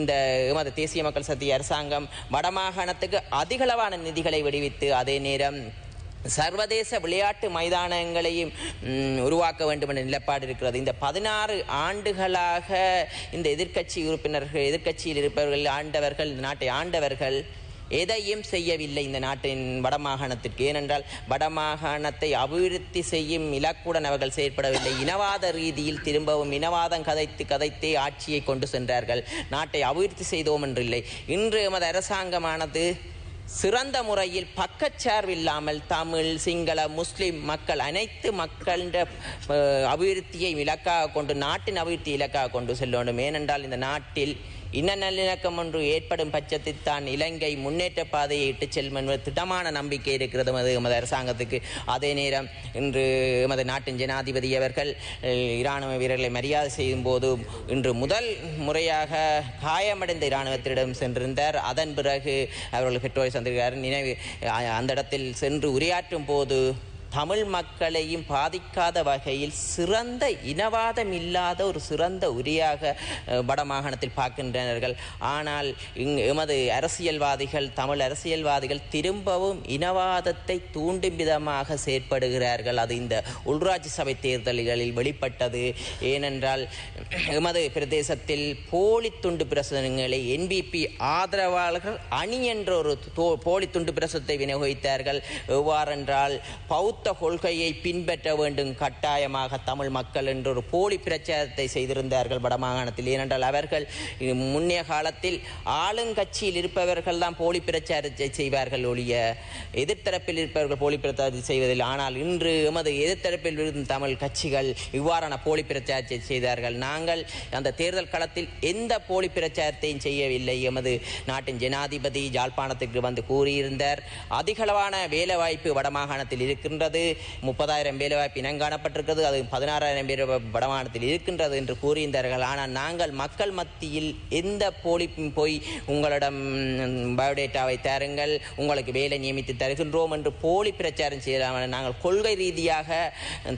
இந்த எமது தேசிய மக்கள் சக்தி அரசாங்கம் வடமாகாணத்துக்கு அதிகளவான நிதிகளை விடுவித்து அதே நேரம் சர்வதேச விளையாட்டு மைதானங்களையும் உருவாக்க வேண்டும் என்ற நிலைப்பாடு இருக்கிறது. இந்த பதினாறு ஆண்டுகளாக இந்த எதிர்க்கட்சி உறுப்பினர்கள் எதிர்க்கட்சியில் இருப்பவர்கள் ஆண்டவர்கள் இந்த நாட்டை ஆண்டவர்கள் எதையும் செய்யவில்லை இந்த நாட்டின் வடமாகாணத்திற்கு. ஏனென்றால் வடமாகாணத்தை அபிவிருத்தி செய்யும் இலக்குடன் அவர்கள் செயற்படவில்லை. இனவாத ரீதியில் திரும்பவும் இனவாதம் கதைத்து கதைத்தே ஆட்சியை கொண்டு சென்றார்கள். நாட்டை அபிவிருத்தி செய்தோம் என்றில்லை இன்று எமது அரசாங்கமானது சிறந்த முறையில் பக்கச்சார்வில்லாமல் தமிழ் சிங்கள முஸ்லிம் மக்கள் அனைத்து மக்களின் அபிவிருத்தியை இலக்காக கொண்டு நாட்டின் அபிவிருத்தி இலக்காக கொண்டு செல்ல வேண்டும். ஏனென்றால் இந்த நாட்டில் இன நல்லிணக்கம் ஒன்று ஏற்படும் பட்சத்தில் தான் இலங்கை முன்னேற்ற பாதையை இட்டுச் செல்லும் என்பது திடமான நம்பிக்கை இருக்கிறது எமது எமது அரசாங்கத்துக்கு. அதே நேரம் இன்று எமது நாட்டின் ஜனாதிபதி அவர்கள் இராணுவ வீரர்களை மரியாதை செய்யும் போது இன்று முதல் முறையாக காயமடைந்த இராணுவத்திடம் சென்றிருந்தார். அதன் பிறகு அவர்கள் பெற்றோரை சந்திக்கிறார். நினைவு அந்த இடத்தில் சென்று உரையாற்றும் போது தமிழ் மக்களையும் பாதிக்காத வகையில் சிறந்த இனவாதம் இல்லாத ஒரு சிறந்த உரியாக வடமாகாணத்தில் பார்க்கின்றனர்கள். ஆனால் இங் எமது அரசியல்வாதிகள் தமிழ் அரசியல்வாதிகள் திரும்பவும் இனவாதத்தை தூண்டும் விதமாக செயற்படுகிறார்கள். அது இந்த உள்ராட்சி சபை தேர்தல்களில் வெளிப்பட்டது. ஏனென்றால் எமது பிரதேசத்தில் போலி துண்டு பிரசுரங்களை என்பிபி ஆதரவாளர்கள் அணி என்ற ஒரு தோ- போலி துண்டு பிரசுரத்தை விநியோகித்தார்கள். எவ்வாறென்றால் பௌத்த கொள்கையை பின்பற்ற வேண்டும் கட்டாயமாக தமிழ் மக்கள் என்ற ஒரு போலி பிரச்சாரத்தை செய்திருந்தார்கள் வடமாகாணத்தில் ஏனென்றால் அவர்கள் முன்னைய காலத்தில் ஆளுங்கட்சியில் இருப்பவர்கள் தான் போலி பிரச்சாரத்தை செய்வார்கள் ஒழிய எதிர்த்தரப்பில் இருப்பவர்கள் போலி பிரச்சாரத்தை செய்வதில்லை. ஆனால் இன்று எமது எதிர்த்தரப்பில் இருக்கும் தமிழ் கட்சிகள் இவ்வாறான போலி பிரச்சாரத்தை செய்தார்கள். நாங்கள் அந்த தேர்தல் களத்தில் எந்த போலி பிரச்சாரத்தையும் செய்யவில்லை. எமது நாட்டின் ஜனாதிபதி ஜாழ்ப்பாணத்துக்கு வந்து கூறியிருந்தார். அதிகளவான வேலைவாய்ப்பு வடமாகாணத்தில் இருக்கின்றது. முப்பதாயிரம் பேர் இனம் காணப்பட்டிருக்கிறது. அது பதினாறாயிரம் பேர் வடமானத்தில் இருக்கின்றது என்று கூறியிருந்தார்கள். ஆனால் நாங்கள் மக்கள் மத்தியில் எந்த போலி போய் உங்களிடம் பயோடேட்டாவை தருங்கள் உங்களுக்கு வேலை நியமித்து தருகின்றோம் என்று போலி பிரச்சாரம் செய்யலாம் நாங்கள் கொள்கை ரீதியாக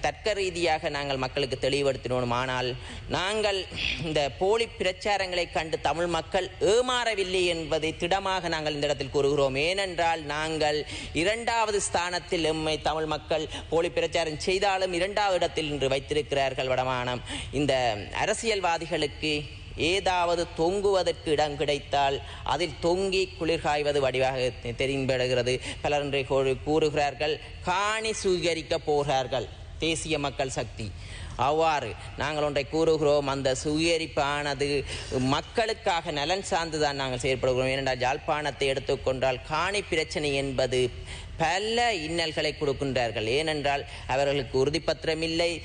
தர்க்க ரீதியாக நாங்கள் மக்களுக்கு தெளிவுபடுத்தினோம். ஆனால் நாங்கள் இந்த போலி பிரச்சாரங்களை கண்டு தமிழ் மக்கள் ஏமாறவில்லை என்பதை திடமாக நாங்கள் இந்த இடத்தில் கூறுகிறோம். ஏனென்றால் நாங்கள் இரண்டாவது ஸ்தானத்தில் எம்மை தமிழ் மக்கள் போலி பிரச்சாரம் செய்தாலும் இரண்டாவது இடத்தில் இன்று வைத்திருக்கிறார்கள் வடமானம். இந்த அரசியல்வாதிகளுக்கு ஏதாவது தொங்குவதற்கு இடம் கிடைத்தால் அதில் தொங்கி குளிர் காய்வது வடிவாக தெ- பலர் இன்றை கூறுகிறார்கள் காணி சுவீகரிக்க போகிறார்கள். தேசிய மக்கள் சக்தி. அவ்வாறு நாங்கள் ஒன்றை கூறுகிறோம் அந்த சுயரிப்பானது மக்களுக்காக நலன் சார்ந்து தான் நாங்கள் செயற்படுகிறோம். ஏனென்றால் யாழ்ப்பாணத்தை எடுத்துக்கொண்டால் காணி பிரச்சனை என்பது பல இன்னல்களை கொடுக்கின்றார்கள். ஏனென்றால் அவர்களுக்கு உறுதிப்பத்திரம் இல்லை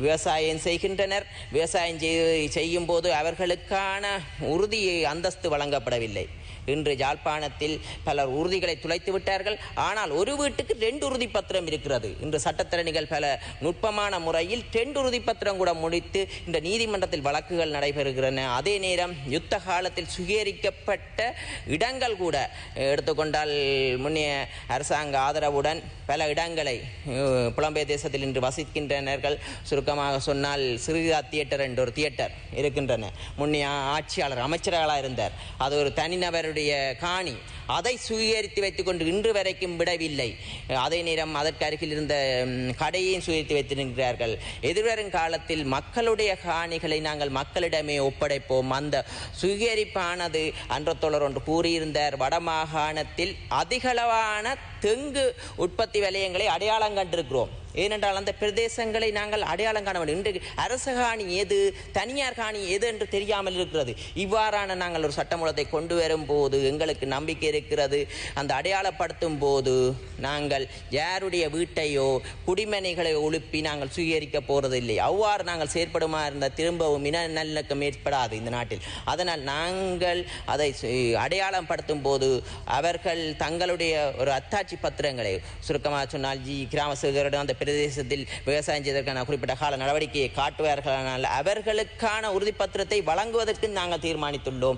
விவசாயம் செய்கின்றனர். விவசாயம் செய்- செய்யும் போது அவர்களுக்கான உறுதி அந்தஸ்து வழங்கப்படவில்லை. இன்று யாழ்ப்பாணத்தில் பலர் உறுதிகளை துளைத்து விட்டார்கள். ஆனால் ஒரு வீட்டுக்கு ரெண்டு உறுதி பத்திரம் இருக்கிறது. இன்று சட்டத்திறனிகள் பல நுட்பமான முறையில் ரெண்டு உறுதி பத்திரம் கூட முடித்து இந்த நீதிமன்றத்தில் வழக்குகள் நடைபெறுகின்றன. அதே நேரம் யுத்த காலத்தில் சுகீகரிக்கப்பட்ட இடங்கள் கூட எடுத்துக்கொண்டால் முன்னைய அரசாங்க ஆதரவுடன் பல இடங்களை அஹ், புலம்பெயர் தேசத்தில் இன்று வசிக்கின்றனர்கள் சுருக்கமாக சொன்னால் சிறுகா தியேட்டர் என்ற ஒரு தியேட்டர் இருக்கின்றன. முன்னே ஆட்சியாளர் அமைச்சர்களாக இருந்தார் அது ஒரு தனிநபருடைய காணி. அதை சுவீகரித்து வைத்துக்கொண்டு இன்று வரைக்கும் விடவில்லை. அதே நேரம் அதற்கு அருகில் இருந்த கடையையும் சுவீகரித்து வைத்திருக்கிறார்கள். எதிர்வரும் காலத்தில் மக்களுடைய காணிகளை நாங்கள் மக்களிடமே ஒப்படைப்போம். அந்த சுவீகரிப்பானது அன்றத்தோழர் ஒன்று கூறியிருந்தார் வடமாகாணத்தில் அதிகளவான தெங்கு உற்பத்தி வலயங்களை அடையாளம் கண்டிருக்கிறோம். ஏனென்றால் அந்த பிரதேசங்களை நாங்கள் அடையாளம் காண வேண்டும். என்று அரசு காணி எது தனியார் காணி எது என்று தெரியாமல் இருக்கிறது. இவ்வாறான நாங்கள் ஒரு சட்டமூலத்தை கொண்டு வரும் போது எங்களுக்கு நம்பிக்கை இருக்கிறது. அந்த அடையாளப்படுத்தும் போது நாங்கள் யாருடைய வீட்டையோ குடிமனைகளை ஒழுப்பி நாங்கள் சுயரிக்க போறதில்லை. அவ்வாறு நாங்கள் செயற்படுமா இருந்த திரும்பவும் இன நல்லிணக்கம் ஏற்படாது இந்த நாட்டில். அதனால் நாங்கள் அதை சு- அடையாளம் படுத்தும் போது அவர்கள் தங்களுடைய ஒரு அத்தாட்சி பத்திரங்களை சுருக்கமாக சொன்னால் ஜி கிராம சேகரிடம் அந்த பிரதேசத்தில் விவசாயம் செய்வதற்கான குறிப்பிட்ட கால நடவடிக்கையை காட்டுவார்களானால் அவர்களுக்கான உறுதிப்பத்திரத்தை வழங்குவதற்கு நாங்கள் தீர்மானித்துள்ளோம்.